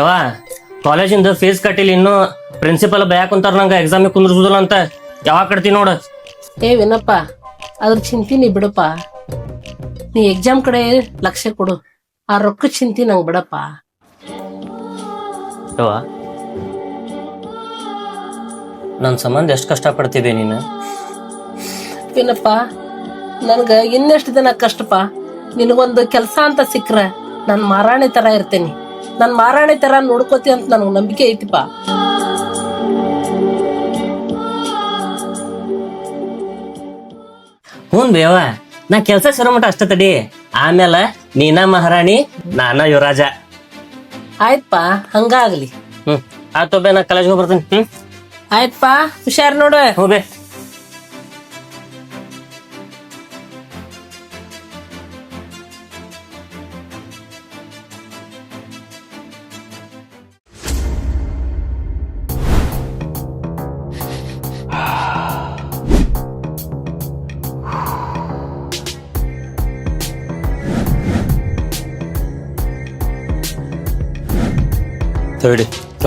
ಯವ್ವ ಕಾಲೇಜಿಂದ ಫೀಸ್ ಕಟ್ಟಿಲ್ಲ ಇನ್ನು ಪ್ರಿನ್ಸಿಪಲ್ ಬಯಾಕ್ ಕುಂತಾರ ನಂಗೆ ಎಕ್ಸಾಮಿಗೆ ಕುಂದ್ರಸುದಿಲ್ಲ ಅಂತ. ಯಾವಾಗ ಕಟ್ತಿ ನೋಡು. ಏ ವಿನಪ್ಪ ಅದ್ರ ಚಿಂತಿ ನೀ ಬಿಡಪ್ಪ. ನೀ ಎಕ್ಸಾಮ್ ಕಡೆ ಲಕ್ಷ್ಯ ಕೊಡು. ಆ ರೊಕ್ಕ ಚಿಂತಿ ನಂಗೆ ಬಿಡಪ್ಪ. ಯವ್ವ ನನ್ನ ಸಂಬಂಧ ಎಷ್ಟು ಕಷ್ಟಪಡ್ತಿದ್ದೆ ನೀನು? ವಿನಪ್ಪ ನನ್ಗ ಇನ್ನೆಷ್ಟು ದಿನ ಕಷ್ಟಪ್ಪ ನಿನಗೊಂದು ಕೆಲಸ ಅಂತ ಸಿಕ್ಕ್ರ ನಾನು ಮಾರಾಣಿ ತರ ಇರ್ತೇನಿ. ನಾನು ಮಾರಾಣಿ ತರ ನೋಡ್ಕೋತಿ ಅಂತ ನನಗೆ ನಂಬಿಕೆ ಐತಿಪ್ಪ. ಹ್ಞೂ ಬೇವ ನಾ ಕೆಲಸ ಶುರು ಮಟ್ಟ ಅಷ್ಟ ತಡಿ. ಆಮೇಲೆ ನೀನಾ ಮಹಾರಾಣಿ ನಾನಾ ಯುವರಾಜ. ಆಯ್ತಪ್ಪ ಹಂಗಾಗ್ಲಿ. ಹ್ಮ್ ಆಯ್ತು ಬೇ ನಾ ಕಾಲೇಜ್ಗೆ ಹೋಗ್ಬರ್ತೀನಿ ಹ್ಮ್? ಆಯ್ತಪ್ಪ ಹುಷಾರ್ ನೋಡು. ಹ್ಞೂ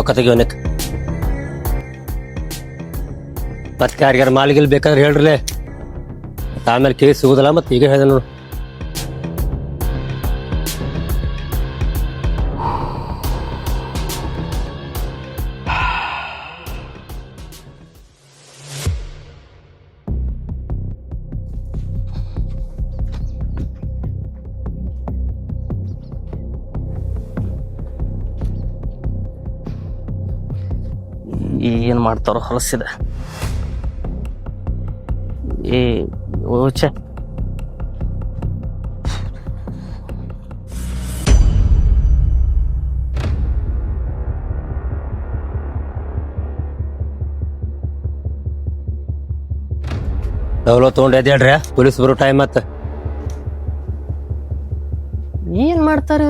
ರೊಕ್ಕ ತೆಗಿಯೋನಕ್ಕೆ ಮತ್ತೆ ಯಾರಿಗಾರ ಮಾಲಿಗೆ ಬೇಕಾದ್ರೆ ಹೇಳ್ರಲೇ. ಆಮೇಲೆ ಕೇಸ್ ಸಿಗುದಿಲ್ಲ ಮತ್ತೆ ಈಗ ಹೇಳಿದೆ ನೋಡು. ಏನು ಮಾಡ್ತಾರೋ ಹೊಲಸಿದ. ಏ ಓಚೆ ಡೌಲೋ ತೊಗೊಂಡು ಎದ್ದೇಳ್ರಿ ಪೊಲೀಸ್ ಬರೋ ಟೈಮ್ ಮತ್ತೆ ಏನ್ ಮಾಡ್ತಾರ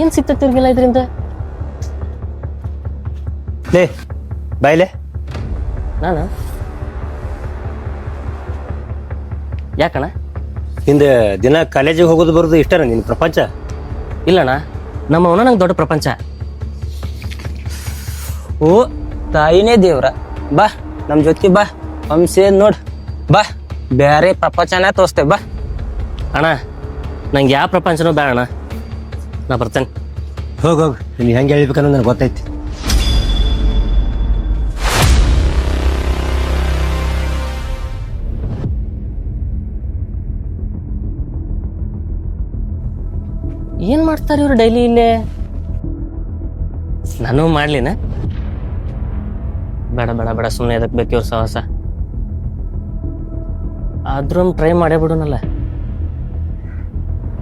ಏನ್ ಸಿಗ್ತೈತಿ ಇವ್ರಿಗೆಲ್ಲ ಇದರಿಂದ? ಲೇ ಬಾಯ್ಲೆ. ನಾನು? ಯಾಕಣ್ಣ? ಹಿಂದೆ ದಿನ ಕಾಲೇಜಿಗೆ ಹೋಗೋದು ಬರೋದು ಇಷ್ಟನ ನಿನ್ನ ಪ್ರಪಂಚ? ಇಲ್ಲಣ್ಣ ನಮ್ಮವನ ನಂಗೆ ದೊಡ್ಡ ಪ್ರಪಂಚ. ಓ ತಾಯಿನೇ ದೇವ್ರ. ಬಾ ನಮ್ಮ ಜೊತೆ ಬಾ. ಹಂಸೆ ನೋಡ್. ಬಾ ಬೇರೆ ಪ್ರಪಂಚನ ತೋರಿಸ್ತೇವೆ ಬಾ. ಅಣ್ಣ ನಂಗೆ ಯಾವ ಪ್ರಪಂಚನೂ ಬೇಡ ಅಣ್ಣ ನಾ ಬರ್ತೇನೆ. ಹೋಗಿ ಹೋಗಿ. ನೀನು ಹೆಂಗೆ ಹೇಳ್ಬೇಕನ್ನೋದು ನನಗೆ ಗೊತ್ತೈತಿ. ಏನು ಮಾಡ್ತಾರೆ ಇವ್ರು ಡೈಲಿ ಇಲ್ಲೇ? ನಾನು ಮಾಡ್ಲಿನ? ಬೇಡ ಬೇಡ ಬೇಡ ಸುಮ್ಮನೆ ಅದಕ್ಕೆ ಬೇಕು ಇವ್ರ ಸಹವಾಸ ಆದ್ರೂ ಒಂದು ಟ್ರೈ ಮಾಡೇ ಬಿಡೋನಲ್ಲ.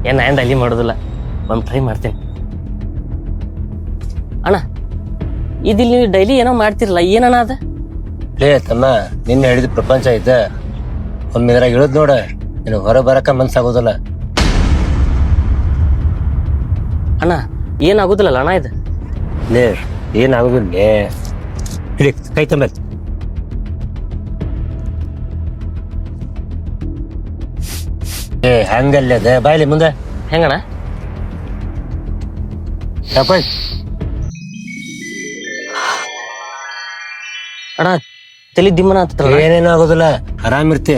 ಏನು ನಾನು ಡೈಲಿ ಮಾಡೋದಿಲ್ಲ ಒಂದು ಟ್ರೈ ಮಾಡ್ತೀನಿ. ಅಣ್ಣ ಇದಿಲ್ಲಿ ನೀವು ಡೈಲಿ ಏನೋ ಮಾಡ್ತಿರಲ್ಲ ಏನಣ್ಣ ಅದ? ಲೇ ತಮ್ಮ ನಿನ್ನೆ ಹೇಳಿದ ಪ್ರಪಂಚ ಐತೆ ಒಮ್ಮೆ ಇದ್ರಾಗ ಇಳಿದ್ ನೋಡ ನೀನು ಹೊರ ಬರಕ ಮನ್ಸಾಗೋದಿಲ್ಲ. ಅಣ್ಣ ಏನಾಗೋದಿಲ್ಲಲ್ಲ ಅಣ್ಣ ಇದು? ಲೇ ಏನಾಗೋದಿಲ್ಲ ಲೇ. ಹಿಡಿ ಕೈ ತಂಬೆ ಏ ಹಂಗಲ್ಲ ಅದ. ಬಾಯ್ಲಿ ಮುಂದೆ. ಹೆಂಗಣ್ಣ? ತಕೊಂಡ್ ಅಣ್ಣ ತಲೆ ದಿಮ್ಮನ ಹತ್ತಲ್ಲ ಏನೇನು ಆಗೋದಿಲ್ಲ. ಆರಾಮ್ ಇರ್ತಿ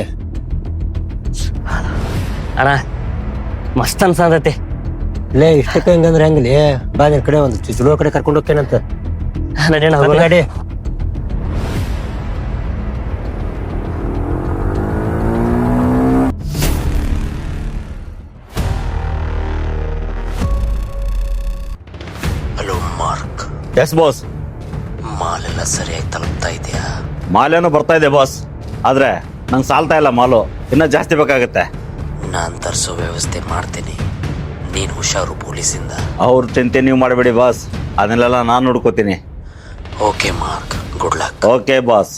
ಅಣ್ಣ ಮಸ್ತ್ ಅನ್ಸತೈತಿ. ಲೇ ಇಷ್ಟಕ್ಕೆ ಹೆಂಗಂದ್ರೆ ಹೆಂಗಲಿ? ಬಾ ನಿನ್ ಕಡೆ ಒಂದು ಚಲೋ ಕಡೆ ಕರ್ಕೊಂಡು ಹೋಗ್ತೇನಂತ. ನಡಿಯಣ್ಣ ಹೋಗೋ ಗಾಡಿ ಹಲೋ ಮಾರ್ಕ್. Yes boss. ಮಾಲೆಲ್ಲ ಸರಿಯಾಗಿ ತಲುಪ್ತಾ ಇದೆಯಾ? ಮಾಲೇನು ಬರ್ತಾ ಇದೆ ಬಾಸ್. ಆದ್ರೆ ನಂಗೆ ಸಾಲ್ತಾ ಇಲ್ಲ ಮಾಲು. ಇನ್ನ ಜಾಸ್ತಿ ಬೇಕಾಗುತ್ತೆ. ನಾನು ತರಿಸೋ ವ್ಯವಸ್ಥೆ ಮಾಡ್ತೀನಿ. ನೀನು ಹುಷಾರು ಪೊಲೀಸಿಂದ. ಅವ್ರ ಚಿಂತೆ ನೀವು ಮಾಡಬೇಡಿ ಬಾಸ್. ಅದನ್ನೆಲ್ಲ ನಾನು ನೋಡ್ಕೋತೀನಿ okay Mark good luck okay boss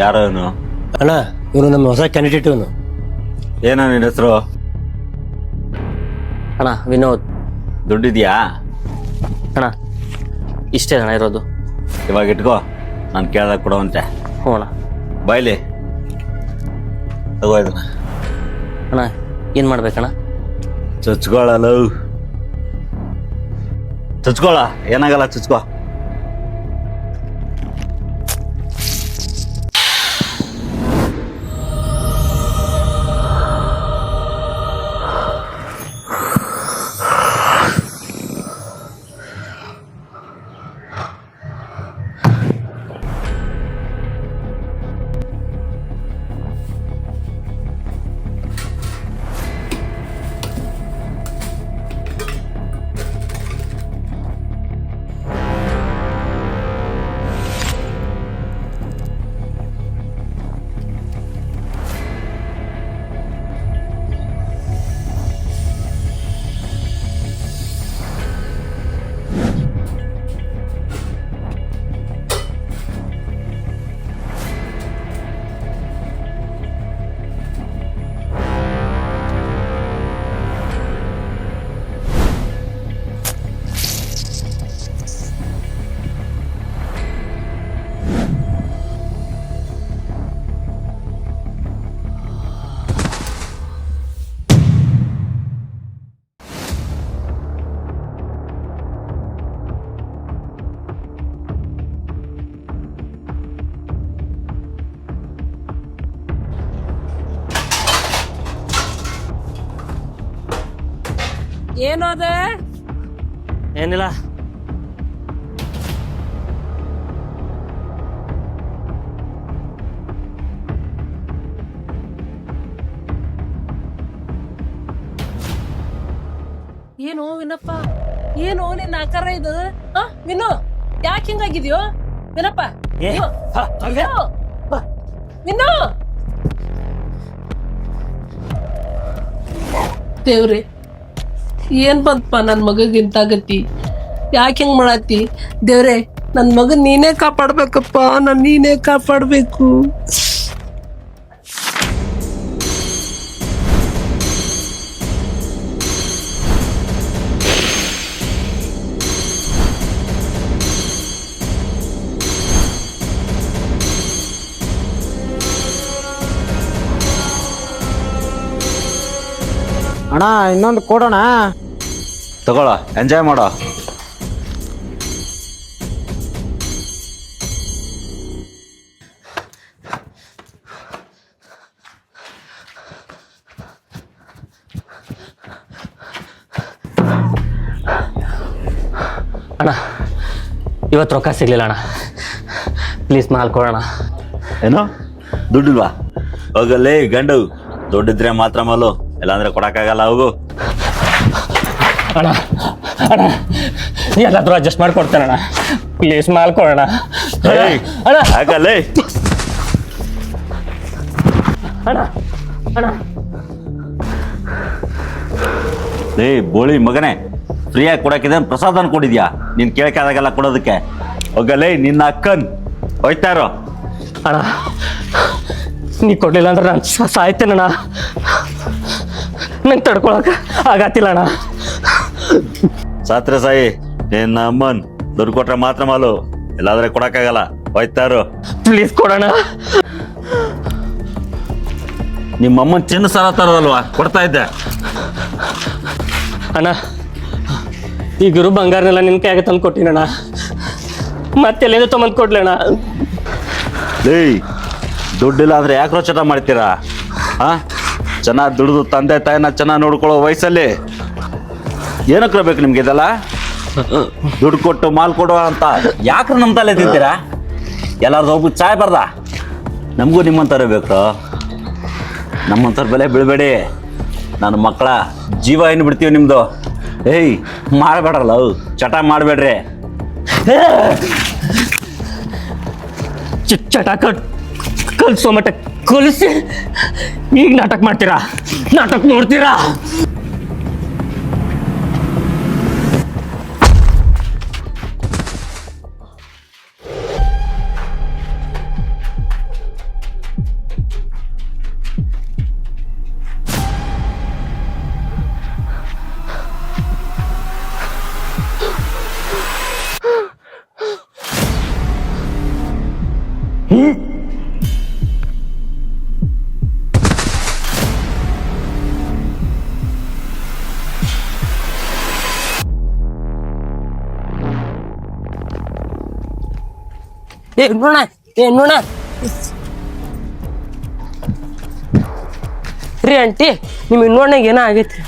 ಯಾರೋ ಇವನು ಅಣ್ಣ ಇವನು ನಮ್ಮ ಹೊಸ ಕ್ಯಾಂಡಿಡೇಟ್ ಇವನು. ಏನೋ ನಿನ್ನ ಹೆಸರು? ಅಣ್ಣ ವಿನೋದ್. ದುಡ್ಡಿದ್ಯಾ? ಅಣ್ಣ ಇಷ್ಟೇ ಅಣ್ಣ ಇರೋದು. ಇವಾಗ ಇಟ್ಕೋ ನಾನು ಕೇಳ್ದಾಗ ಕೊಡುವಂತೆ. ಹ್ಞೂ ಅಣ್ಣ. ಬಾಯ್ಲಿ ತಗೋ ಇದನ್ನ. ಅಣ್ಣ ಏನು ಮಾಡ್ಬೇಕಣ್ಣ? ಚುಚ್ಕೊಳ್ಳಲ್ಲ ಚುಚ್ಕೊಳ ಏನಾಗಲ್ಲ ಚುಚ್ಕೋ. ಏನೋದ? ಏನಿಲ್ಲ. ಏನು ವಿನಪ್ಪ? ಏನು ನಿನ್ನ ಆಕಾರ ಇದು? ಆ ವಿನು ಯಾಕೆ ಹಿಂಗಾಗಿದ್ಯೋ? ವಿನಪ್ಪ ಏ, ಹ, ಹಂಗೆ? ವಿನು! ದೇವ್ರಿ ಏನ್ ಬಂತಪ್ಪ ನನ್ ಮಗಗ್ ಇಂತಾಗತಿ ಯಾಕೆ ಹಿಂಗ್ ಮಾಡತ್ತಿ ದೇವ್ರೆ, ನನ್ ಮಗನ್ ನೀನೇ ಕಾಪಾಡ್ಬೇಕಪ್ಪ, ನಾನ್ ನೀನೇ ಕಾಪಾಡ್ಬೇಕು. ಅಣ್ಣ ಇನ್ನೊಂದು ಕೊಡೋಣ? ತಗೋಳ ಎಂಜಾಯ್ ಮಾಡೋ. ಅಣ್ಣ ಇವತ್ತು ರೊಕ್ಕ ಸಿಗ್ಲಿಲ್ಲ ಅಣ್ಣ. ಪ್ಲೀಸ್ ಮಾಲ್ ಕೊಡೋಣ. ಏನು? ದುಡ್ಡಿಲ್ವಾ? ಹೋಗಲ್ಲೇ ಗಂಡು. ದುಡ್ಡಿದ್ರೆ ಮಾತ್ರ ಮಾಲು. ಇಲ್ಲಾಂದ್ರೆ ಕೊಡಕ್ಕಾಗಲ್ಲ ಹೋಗು. ಅಣ್ಣ ಅಣ್ಣ ಎಲ್ಲಾದ್ರೂ ಅಡ್ಜಸ್ಟ್ ಮಾಡ್ಕೊಡ್ತೇನೆ ಅಣ್ಣ. ಪ್ಲೀಸ್ ಮಾಡ್ಕೊಡೋಣ ಅಣ್ಣ. ಆಗಲ್ಲ ಅಣ್ಣ. ಅಣ್ಣ ಏ ಬೋಳಿ ಮಗನೇ ಫ್ರೀಯಾಗಿ ಕೊಡಕ್ಕಿದೆ ಪ್ರಸಾದ ಅನ್ಕೊಂಡಿದ್ಯಾ ನೀನ್ ಕೇಳಕ್ಕಾದಾಗೆಲ್ಲ ಕೊಡೋದಕ್ಕೆ. ಹೋಗಲೇ ನಿನ್ನ ಅಕ್ಕನ್. ಹೋಯ್ತಾರೋ ಅಣ್ಣ ನೀ ಕೊಡ್ಲಿಲ್ಲ ಅಂದ್ರೆ ನಾನು ಸಾಯ್ತೇನಣ್ಣ ನಂಗೆ ತಡ್ಕೊಳಕ ಆಗತ್ತಿಲ್ಲ ಅಣ್ಣ. ಸಾತ್ರೆ ಸಾಯಿ ನಿನ್ನ ಅಮ್ಮನ್ ದುಡ್ಡು ಕೊಟ್ರೆ ಮಾತ್ರ ಮಾಲು ಇಲ್ಲಾಂದ್ರೆ ಕೊಡಕ್ಕಾಗಲ್ಲ. ಹೋಯ್ತಾರು. ಪ್ಲೀಸ್ ಕೊಡೋಣ ನಿಮ್ಮ ಅಮ್ಮನ್ ಚಿನ್ನ ಸಾಲ ತರೋದಲ್ವಾ? ಕೊಡ್ತಾ ಇದ್ದೆ. ಅಣ್ಣ ಈ ಗುರು ಬಂಗಾರನೆಲ್ಲ ನಿನ್ ಕೈಯಾಗ ತಂದು ಕೊಟ್ಟಿನಣ್ಣ ಮತ್ತೆ ಎಲ್ಲಿಂದ ತೊಗೊಂಬಂದು ಕೊಡ್ಲಣ್ಣ ಏಯ್ ದುಡ್ಡಿಲ್ಲ ಅಂದ್ರೆ ಯಾಕೆ ರೋಚಟ ಮಾಡ್ತೀರಾ? ಹಾ? ಚೆನ್ನಾಗಿ ದುಡಿದು ತಂದೆ ತಾಯಿನ ಚೆನ್ನಾಗಿ ನೋಡ್ಕೊಳ್ಳೋ ವಯಸ್ಸಲ್ಲಿ ಏನಕ್ಕೆ ಬೇಕು ನಿಮ್ಗೆ ಇದೆಲ್ಲ? ದುಡ್ಡು ಕೊಟ್ಟು ಮಾಲ್ ಕೊಡುವ ಅಂತ. ಯಾಕ್ರ ನಮ್ಮ ತಲೆ ತಿಂತೀರಾ? ಎಲ್ಲಾರ್ದು ಹೋಗ್ಬಿಟ್ಟು ಚಾಯ್ ಬರ್ದ? ನಮಗೂ ನಿಮ್ಮಂಥವ್ರೆ ಬೇಕು. ನಮ್ಮಂಥವ್ರ ಬೆಲೆ ಬೀಳಬೇಡಿ. ನನ್ನ ಮಕ್ಕಳ ಜೀವ ಏನು ಬಿಡ್ತೀವಿ ನಿಮ್ಮದು ಏಯ್, ಮಾಡಬೇಡ್ರಲ್ಲ ಅವು ಚಟ ಮಾಡಬೇಡ್ರಿ. ಚಟ ಕಲ್ಸೋ ಮಟ್ಟ ಕಲಿಸಿ ಈಗ ನಾಟಕ ಮಾಡ್ತೀರಾ ನಾಟಕ ನೋಡ್ತೀರಾ ಏ ನೋಣ ಏ ನೋಣ ರೀ, ಆಂಟಿ ನಿಮ್ಮ ಇನ್ನೋಣ್ಣಗೆ ಏನೋ ಆಗೈತ್ರಿ?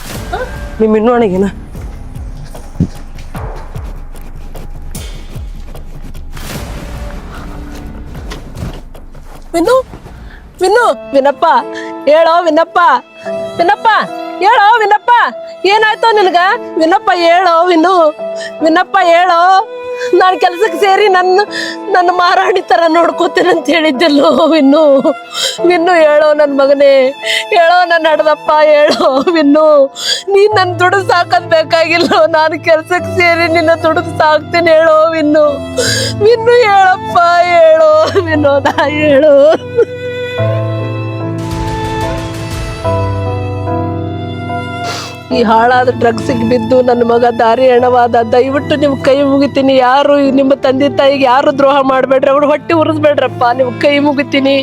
ನಿಮ್ಮ ಇನ್ನೋಣ್ಣಗೆ ಏನೋ? ವಿನ್ನು ವಿನ್ನು, ವಿನಪ್ಪ, ಹೇಳೋ ವಿನಪ್ಪ. ವಿನಪ್ಪ, ಹೇಳೋ ವಿನಪ್ಪ. ಏನಾಯ್ತು ನಿನಗ? ವಿನಪ್ಪ ಹೇಳೋ, ವಿನು. ವಿನಪ್ಪ ಹೇಳೋ, ನಾನು ಕೆಲ್ಸಕ್ಕೆ ಸೇರಿ ನನ್ನ ನನ್ನ ಮಾರಾಣಿ ಥರ ನೋಡ್ಕೋತೇನೆ ಅಂತ ಹೇಳಿದ್ದೆಲ್ಲೋ, ವಿನ್ನು. ವಿನ್ನು ಹೇಳೋ ನನ್ನ ಮಗನೇ. ಹೇಳೋ ನನ್ನ ಹಡ್ದಪ್ಪ ಹೇಳೋ, ವಿನ್ನು. ನೀನು ನನ್ನ ದುಡ್ಡು ಸಾಕೋದ್ ಬೇಕಾಗಿಲ್ಲೋ, ನಾನು ಕೆಲ್ಸಕ್ಕೆ ಸೇರಿ ನಿನ್ನ ದುಡ್ದು ಸಾಕ್ತೀನಿ ಹೇಳೋ, ವಿನ್ನು. ವಿನ್ನು ಹೇಳಪ್ಪ, ಹೇಳೋ, ವಿನೋದ, ಹೇಳು. ಈ ಹಾಳಾದ ಡ್ರಗ್ಸಿಗೆ ಬಿದ್ದು ನನ್ನ ಮಗ ದಾರಿ ಹೆಣವಾದ ದಯವಿಟ್ಟು ನಿಮ್ಮ ಕೈ ಮುಗಿತೀನಿ. ಯಾರು ನಿಮ್ಮ ತಂದೆ ತಾಯಿಗೆ ಯಾರು ದ್ರೋಹ ಮಾಡಬೇಡ್ರಿ? ಅವ್ರು ಹೊಟ್ಟೆ ಉರಿಸ್ಬೇಡ್ರಪ್ಪ. ನಿಮ್ಮ ಕೈ ಮುಗಿತೀನಿ.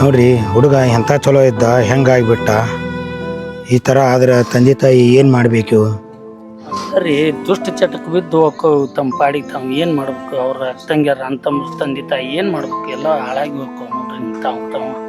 ನೋಡ್ರಿ, ಹುಡುಗ ಎಂಥ ಚಲೋ ಇದ್ದ, ಹೆಂಗಾಗ್ಬಿಟ್ಟ? ಈ ಥರ ಆದ್ರೆ ತಂದೆ ತಾಯಿ ಏನು ಮಾಡಬೇಕು? ರೀ, ದುಷ್ಟ ಚಟಕ್ ಬಿದ್ದು ಹೋಗ್ಕೋ ತಮ್ಮ ಪಾಡಿಗೆ ತಾವು ಏನು ಮಾಡ್ಬೇಕು? ಅವ್ರ ತಂಗ್ಯಾರ ಅಂತಮ್ಮ ತಂದೆ ತಾಯಿ ಏನ್ ಮಾಡ್ಬೇಕು? ಎಲ್ಲ ಹಾಳಾಗಿ ಹೋಕ್ಕವು ನೋಡ್ರಿ ತಾವು ತಾವು.